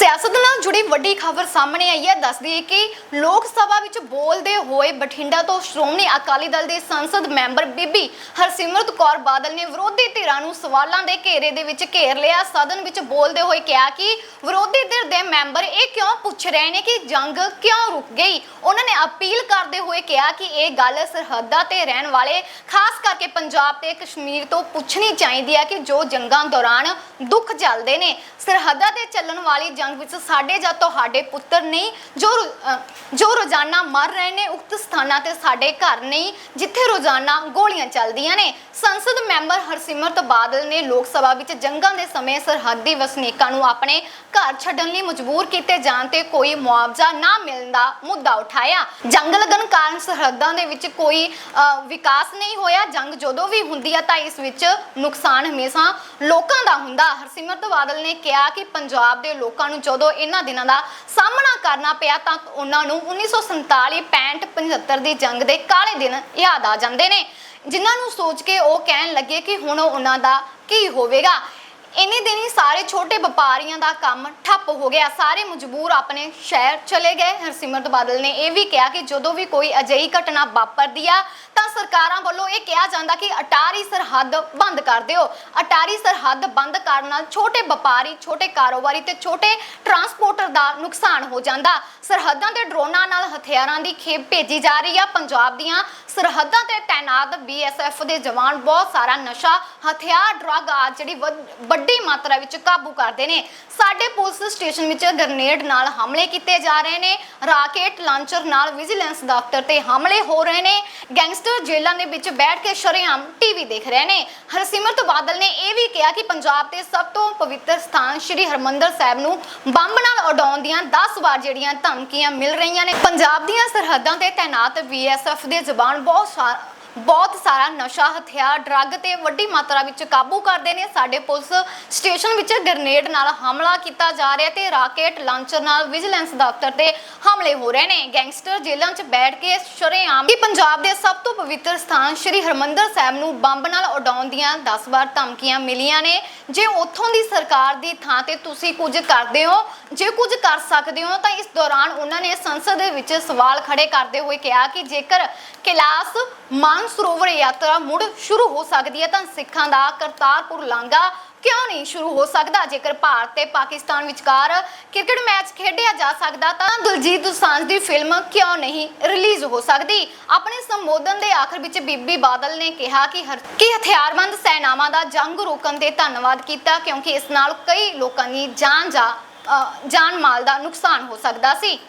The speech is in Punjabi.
ਸਿਆਸਤ ਨਾਲ ਜੁੜੀ ਵੱਡੀ ਖਬਰ ਸਾਹਮਣੇ ਆਈ ਹੈ। ਦੱਸਦੀ ਹੈ ਕਿ ਲੋਕ ਸਭਾ ਵਿੱਚ ਬੋਲਦੇ ਹੋਏ ਬਠਿੰਡਾ ਤੋਂ ਸ਼੍ਰੋਮਣੀ ਅਕਾਲੀ ਦਲ ਦੇ ਸੰਸਦ ਮੈਂਬਰ ਬੀਬੀ ਹਰਸਿਮਰਤ ਕੌਰ ਬਾਦਲ ਨੇ ਵਿਰੋਧੀ ਧਿਰਾਂ ਨੂੰ ਸਵਾਲਾਂ ਦੇ ਘੇਰੇ ਦੇ ਵਿੱਚ ਘੇਰ ਲਿਆ। ਸਦਨ ਵਿੱਚ ਬੋਲਦੇ ਹੋਏ ਕਿਹਾ ਕਿ ਵਿਰੋਧੀ ਧਿਰ ਦੇ ਮੈਂਬਰ ਇਹ ਕਿਉਂ ਪੁੱਛ ਰਹੇ ਨੇ ਕਿ ਜੰਗ ਕਿਉਂ ਰੁਕ ਗਈ? ਉਹਨਾਂ ਨੇ ਅਪੀਲ ਕਰਦੇ ਹੋਏ ਕਿਹਾ ਕਿ ਇਹ ਗੱਲ ਸਰਹੱਦਾਂ ਤੇ ਰਹਿਣ ਵਾਲੇ, ਖਾਸ ਕਰਕੇ ਪੰਜਾਬ ਤੇ ਕਸ਼ਮੀਰ ਤੋਂ ਪੁੱਛਣੀ ਚਾਹੀਦੀ ਹੈ ਕਿ ਜੋ ਜੰਗਾਂ ਦੌਰਾਨ ਦੁੱਖ ਚੱਲਦੇ ਨੇ, ਸਰਹੱਦਾਂ ਤੇ ਚੱਲਣ ਵਾਲੀ ਜੰਗ ਵਿੱਚ ਸਾਡੇ ਜਾਂ ਤੁਹਾਡੇ ਪੁੱਤਰ ਨਹੀਂ ਜੋ ਰੋ- ਜੋ ਰੋਜ਼ਾਨਾ ਮਰ ਰਹੇ ਨੇ ਉਕਤ ਸਥਾਨਾਂ ਤੇ ਸਾਡੇ ਘਰ ਨਹੀਂ ਜਿੱਥੇ ਰੋਜ਼ਾਨਾ ਗੋਲੀਆਂ ਚੱਲਦੀਆਂ ਨੇ। ਸੰਸਦ ਮੈਂਬਰ ਹਰਸਿਮਰਤ ਬਾਦਲ ਨੇ ਲੋਕ ਸਭਾ ਵਿੱਚ ਜੰਗਾਂ ਦੇ ਸਮੇਂ ਸਰਹੱਦੀ ਵਸਨੀਕਾਂ ਨੂੰ ਆਪਣੇ ਘਰ ਛੱਡਣ ਲਈ ਮਜਬੂਰ ਕੀਤੇ ਜਾਣ ਤੇ ਕੋਈ ਮੁਆਵਜ਼ਾ ਨਾ ਮਿਲਣ ਦਾ ਮੁੱਦਾ ਉਠਾਇਆ। ਜੰਗ ਲੱਗਣ ਕਾਰਨ ਸਰਹੱਦਾਂ ਦੇ ਵਿੱਚ ਕੋਈ ਅਹ, ਵਿਕਾਸ ਨਹੀਂ ਹੋਇਆ। ਜੰਗ ਜਦੋਂ ਵੀ ਹੁੰਦੀ ਹੈ ਤਾਂ ਇਸ ਵਿੱਚ ਨੁਕਸਾਨ ਹਮੇਸ਼ਾ ਲੋਕਾਂ ਦਾ ਹੁੰਦਾ। ਹਰਸਿਮਰਤ ਬਾਦਲ ਨੇ ਕਿਹਾ ਕਿ ਪੰਜਾਬ ਦੇ ਲੋਕਾਂ ਨੂੰ ਜਦੋਂ ਇਹਨਾਂ ਦਿਨਾਂ ਦਾ ਸਾਹਮਣਾ ਕਰਨਾ ਪਿਆ ਤਾਂ ਉਹਨਾਂ ਨੂੰ 1947 65 75 ਦੀ ਜੰਗ ਦੇ ਕਾਲੇ ਦਿਨ ਯਾਦ ਆ ਜਾਂਦੇ ਨੇ। ਜਿਨ੍ਹਾਂ ਨੂੰ ਸੋਚ ਕੇ ਉਹ ਕਹਿਣ ਲੱਗੇ ਕਿ ਹੁਣ ਉਹਨਾਂ ਦਾ ਕੀ ਹੋਵੇਗਾ? ਇੰਨੇ ਦਿਨ ਹੀ ਸਾਰੇ ਛੋਟੇ ਵਪਾਰੀਆਂ ਦਾ ਕੰਮ ਠੱਪ ਹੋ ਗਿਆ। ਸਾਰੇ ਮਜਬੂਰ ਆਪਣੇ ਸ਼ਹਿਰ ਚਲੇ ਗਏ। ਹਰਸਿਮਰਤ ਬਾਦਲ ਨੇ ਇਹ ਵੀ ਕਿਹਾ ਕਿ ਜਦੋਂ ਵੀ ਕੋਈ ਅਜਿਹੀ ਘਟਨਾ ਵਾਪਰਦੀ ਆ, ਤਾਂ ਸਰਕਾਰਾਂ ਵੱਲੋਂ ਇਹ ਕਿਹਾ ਜਾਂਦਾ ਕਿ ਅਟਾਰੀ ਸਰਹੱਦ ਬੰਦ ਕਰ ਦਿਓ। ਅਟਾਰੀ ਸਰਹੱਦ ਬੰਦ ਕਰਨ ਨਾਲ ਛੋਟੇ ਵਪਾਰੀ, ਛੋਟੇ ਕਾਰੋਬਾਰੀ ਤੇ ਛੋਟੇ ਟਰਾਂਸਪੋਰਟਰ ਦਾ ਨੁਕਸਾਨ ਹੋ ਜਾਂਦਾ। ਸਰਹੱਦਾਂ ਤੇ ਡਰੋਨਾਂ ਨਾਲ ਹਥਿਆਰਾਂ ਦੀ ਖੇਪ ਭੇਜੀ ਜਾ ਰਹੀ ਆ। ਪੰਜਾਬ ਦੀਆਂ ਸਰਹੱਦਾਂ ਤੇ ਤਾਇਨਾਤ ਬੀਐਸਐਫ ਦੇ ਜਵਾਨ ਬਹੁਤ ਸਾਰਾ ਨਸ਼ਾ, ਹਥਿਆਰ, ਡਰੱਗ ਆ ਜਿਹੜੀ ਵੱਡੀ ਮਾਤਰਾ ਵਿੱਚ ਕਾਬੂ ਕਰਦੇ ਨੇ। ਸਾਡੇ ਪੁਲਿਸ ਸਟੇਸ਼ਨ ਵਿੱਚ ਗ੍ਰਨੇਡ ਨਾਲ ਹਮਲੇ ਕੀਤੇ ਜਾ ਰਹੇ ਨੇ। ਰਾਕੇਟ ਲਾਂਚਰ ਨਾਲ ਵਿਜੀਲੈਂਸ ਦਫ਼ਤਰ ਤੇ ਹਮਲੇ ਹੋ ਰਹੇ ਨੇ। ਗੈਂਗਸਟਰ ਜੇਲ੍ਹਾਂ ਦੇ ਵਿੱਚ ਬੈਠ ਕੇ ਸ਼ਰੇਆਮ ਟੀਵੀ ਦੇਖ ਰਹੇ ਨੇ। ਹਰਸਿਮਰਤ ਬਾਦਲ ਨੇ ਇਹ ਵੀ ਕਿਹਾ ਕਿ ਪੰਜਾਬ ਦੇ ਸਭ ਤੋਂ ਪਵਿੱਤਰ ਸਥਾਨ ਸ੍ਰੀ ਹਰਮੰਦਰ ਸਾਹਿਬ ਨੂੰ ਬੰਬ ਨਾਲ ਉਡਾਉਣ ਦੀਆਂ 10 ਵਾਰ ਜਿਹੜੀਆਂ ਧਮਕੀਆਂ ਮਿਲ ਰਹੀਆਂ ਨੇ। ਪੰਜਾਬ ਦੀਆਂ ਸਰਹੱਦਾਂ ਤੇ ਤਾਇਨਾਤ ਬੀਐਸਐਫ ਦੇ ਜਵਾਨ ਬਹੁਤ ਸਾ- ਬਹੁਤ ਸਾਰਾ ਨਸ਼ਾ, ਹਥਿਆਰ, ਡਰੱਗ ਤੇ ਵੱਡੀ ਮਾਤਰਾ ਵਿੱਚ ਕਾਬੂ ਕਰਦੇ ਨੇ। ਸਾਡੇ ਪੁਲਿਸ ਸਟੇਸ਼ਨ ਵਿੱਚ ਗ੍ਰਨੇਡ ਨਾਲ ਹਮਲਾ ਕੀਤਾ ਜਾ ਰਿਹਾ ਤੇ ਰਾਕੇਟ ਲਾਂਚਰ ਨਾਲ ਵਿਜੀਲੈਂਸ ਦਫ਼ਤਰ ਤੇ ਹਮਲੇ ਹੋ ਰਹੇ ਨੇ। ਗੈਂਗਸਟਰ ਜੇਲ੍ਹਾਂ 'ਚ ਬੈਠ ਕੇ ਸ਼ਰੇਆਮ ਕਿ ਪੰਜਾਬ ਦੇ ਸਭ ਤੋਂ ਪਵਿੱਤਰ ਸਥਾਨ ਸ੍ਰੀ ਹਰਮੰਦਰ ਸਾਹਿਬ ਨੂੰ ਬੰਬ ਨਾਲ ਉਡਾਉਣ ਦੀਆਂ 10 ਵਾਰ ਧਮਕੀਆਂ ਮਿਲੀਆਂ ਨੇ। ਜੇ ਉੱਥੋਂ ਦੀ ਸਰਕਾਰ ਦੀ ਥਾਂ ਤੇ ਤੁਸੀਂ ਕੁਝ ਕਰਦੇ ਹੋ, ਜੇ ਕੁਝ ਕਰ ਸਕਦੇ ਹੋ, ਤਾਂ ਇਸ ਦੌਰਾਨ ਉਹਨਾਂ ਨੇ ਸੰਸਦ ਦੇ ਵਿੱਚ ਸਵਾਲ ਖੜੇ ਕਰਦੇ ਹੋਏ ਕਿਹਾ ਕਿ ਜੇਕਰ ਕੈਲਾਸ ਮਾਨਸਰੋਵਰ ਯਾਤਰਾ ਮੁੜ ਸ਼ੁਰੂ ਹੋ ਸਕਦੀ ਹੈ ਤਾਂ ਸਿੱਖਾਂ ਦਾ ਕਰਤਾਰਪੁਰ ਲਾਂਘਾ ਕਿਉਂ ਨਹੀਂ ਸ਼ੁਰੂ ਹੋ ਸਕਦਾ? ਜੇਕਰ ਭਾਰਤ ਤੇ ਪਾਕਿਸਤਾਨ ਵਿਚਕਾਰ ਕ੍ਰਿਕਟ ਮੈਚ ਖੇਡਿਆ ਜਾ ਸਕਦਾ ਤਾਂ ਦਿਲਜੀਤ ਦੋਸਾਂਝ ਦੀ ਫਿਲਮ ਕਿਉਂ ਨਹੀਂ ਰਿਲੀਜ਼ ਹੋ ਸਕਦੀ? ਆਪਣੇ ਸੰਬੋਧਨ ਦੇ ਆਖਰ ਵਿੱਚ ਬੀਬੀ ਬਾਦਲ ਨੇ ਕਿਹਾ ਕਿ ਕਿ ਹਥਿਆਰਬੰਦ ਸੈਨਾਵਾਂ ਦਾ ਜੰਗ ਰੋਕਣ ਤੇ ਧੰਨਵਾਦ ਕੀਤਾ ਕਿਉਂਕਿ ਇਸ ਨਾਲ ਕਈ ਲੋਕਾਂ ਦੀ ਜਾਨ ਜਾ ਜਾਨ ਮਾਲ ਦਾ ਨੁਕਸਾਨ ਹੋ ਸਕਦਾ ਸੀ।